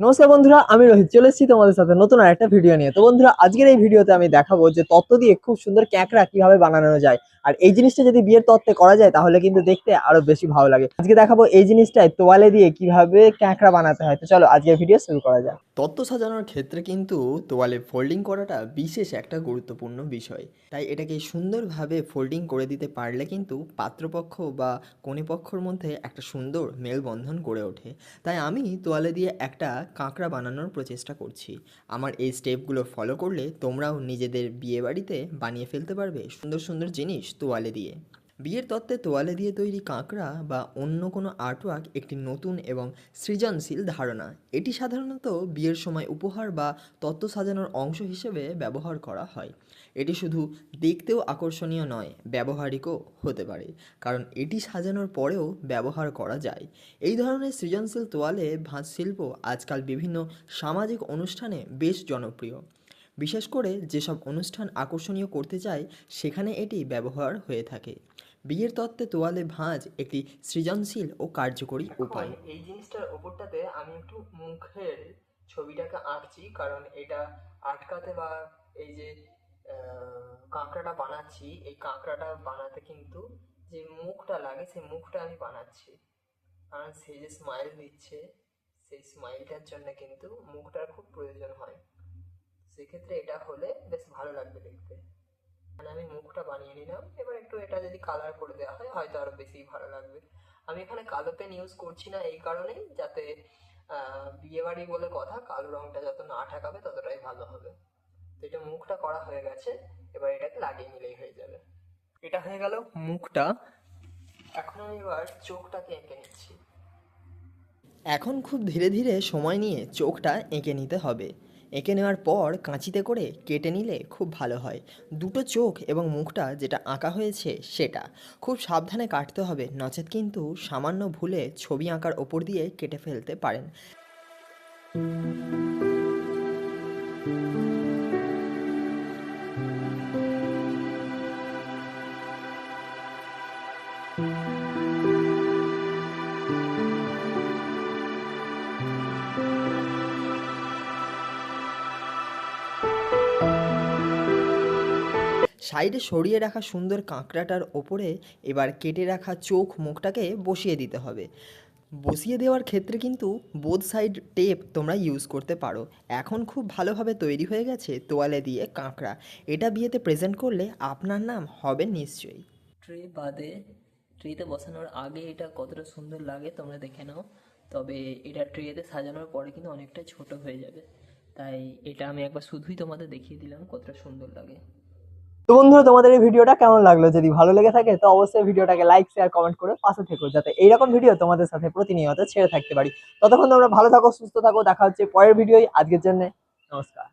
নমস্কার বন্ধুরা, আমি রোহিত, চলে এসেছি তোমাদের সাথে নতুন আর একটা ভিডিও নিয়ে। তো বন্ধুরা, আজকের এই ভিডিওতে আমি দেখাবো যে তত্ত্ব দিয়ে খুব সুন্দর ক্যাঁকড়া কীভাবে বানানো যায়। আর এই জিনিসটা যদি বিয়ের তত্ত্বে করা যায়, তাহলে কিন্তু দেখতে আরও বেশি ভালো লাগে। আজকে দেখাবো এই জিনিসটাই তোয়ালে দিয়ে কীভাবে ক্যাঁকড়া বানাতে হয়। তো চলো, আজকের ভিডিও শুরু করা যাক। তত্ত্ব সাজানোর ক্ষেত্রে কিন্তু তোয়ালে ফোল্ডিং করাটা বিশেষ একটা গুরুত্বপূর্ণ বিষয়। তাই এটাকে সুন্দরভাবে ফোল্ডিং করে দিতে পারলে কিন্তু পাত্রপক্ষ বা কনেপক্ষর মধ্যে একটা সুন্দর মেলবন্ধন গড়ে ওঠে। তাই আমি তোয়ালে দিয়ে একটা কাঁকড়া বানানোর প্রচেষ্টা করছি। আমার এই স্টেপগুলো ফলো করলে তোমরাও নিজেদের বিয়েবাড়িতে বানিয়ে ফেলতে পারবে সুন্দর সুন্দর জিনিস তোয়ালে দিয়ে। বিয়ের তত্ত্বে তোয়ালে দিয়ে তৈরি কাঁকড়া বা অন্য কোনো আর্টওয়ার্ক একটি নতুন এবং সৃজনশীল ধারণা। এটি সাধারণত বিয়ের সময় উপহার বা তত্ত্ব সাজানোর অংশ হিসেবে ব্যবহার করা হয়। এটি শুধু দেখতেও আকর্ষণীয় নয়, ব্যবহারিকও হতে পারে, কারণ এটি সাজানোর পরেও ব্যবহার করা যায়। এই ধরনের সৃজনশীল তোয়ালে ভাঁজ শিল্প আজকাল বিভিন্ন সামাজিক অনুষ্ঠানে বেশ জনপ্রিয়। বিশেষ করে যেসব অনুষ্ঠান আকর্ষণীয় করতে চায়, সেখানে এটি ব্যবহার হয়ে থাকে। বিয়ের তত্ত্বে তোয়ালে ভাঁজ একটি সৃজনশীল ও কার্যকরী উপায়। এই জিনিসটার উপরটাতে আমি একটু মুখের ছবিটাকে আঁকছি কারণ এটা আটকাতে বা এই যে কাঁকড়াটা বানাচ্ছি এই কাঁকড়াটা বানাতে কিন্তু যে মুখটা লাগে সেই মুখটা আমি বানাচ্ছি। কারণ সে যে স্মাইল দিচ্ছে সেই স্মাইলটার জন্য কিন্তু মুখটার খুব প্রয়োজন হয়। সেক্ষেত্রে এটা হলে বেশ ভালো লাগবে দেখতে। মানে আমি মুখটা বানিয়ে নিলাম। এবার একটু এটা যদি কালার করে দেওয়া হয়, হয়তো আরও বেশি ভালো লাগবে। আমি এখানে কালো পেন ইউজ করছি না এই কারণেই, যাতে বিয়ে বাড়ি বলে কথা, কালো রংটা যত না ঠেকাবে ততটাই ভালো হবে। তো এটা মুখটা করা হয়ে গেছে, এবার এটাকে লাগিয়ে নিলেই হয়ে যাবে। এটা হয়ে গেল মুখটা। এখন আমি এবার চোখটাকে এঁকে নিচ্ছি। এখন খুব ধীরে ধীরে সময় নিয়ে চোখটা এঁকে নিতে হবে। এঁকে নেওয়ার পর কাঁচিতে করে কেটে নিলে খুব ভালো হয়। দুটো চোখ এবং মুখটা যেটা আঁকা হয়েছে সেটা। খুব সাবধানে কাটতে হবে, নচেত কিন্তু সামান্য ভুলে ছবি আঁকার ওপর দিয়ে কেটে ফেলতে পারেন। সাইডে সরিয়ে রাখা সুন্দর কাঁকড়াটার ওপরে এবার কেটে রাখা চোখ মুখটাকে বসিয়ে দিতে হবে। বসিয়ে দেওয়ার ক্ষেত্রে কিন্তু বোথ সাইড টেপ তোমরা ইউজ করতে পারো। এখন খুব ভালোভাবে তৈরি হয়ে গেছে তোয়ালে দিয়ে কাঁকড়া। এটা বিয়েতে প্রেজেন্ট করলে আপনার নাম হবে নিশ্চয়ই। ট্রে বাদে ট্রেতে বসানোর আগে এটা কতটা সুন্দর লাগে তোমরা দেখে নাও। তবে এটা ট্রেতে সাজানোর পরে কিন্তু অনেকটা ছোট হয়ে যাবে। তাই এটা আমি একবার শুধুই তোমাদের দেখিয়ে দিলাম কতটা সুন্দর লাগে। তো বন্ধুরা, তোমাদের এই ভিডিওটা কেমন লাগল? যদি ভালো লেগে থাকে, তো অবশ্যই ভিডিওটাকে লাইক শেয়ার কমেন্ট করে পাশে থেকো, যাতে এইরকম ভিডিও তোমাদের সাথে প্রতিনিয়ত ছেড়ে থাকতে পারি। ততক্ষণ তোমরা ভালো থাকো, সুস্থ থাকো, দেখা হচ্ছে পরের ভিডিওই। আজকের জন্য নমস্কার।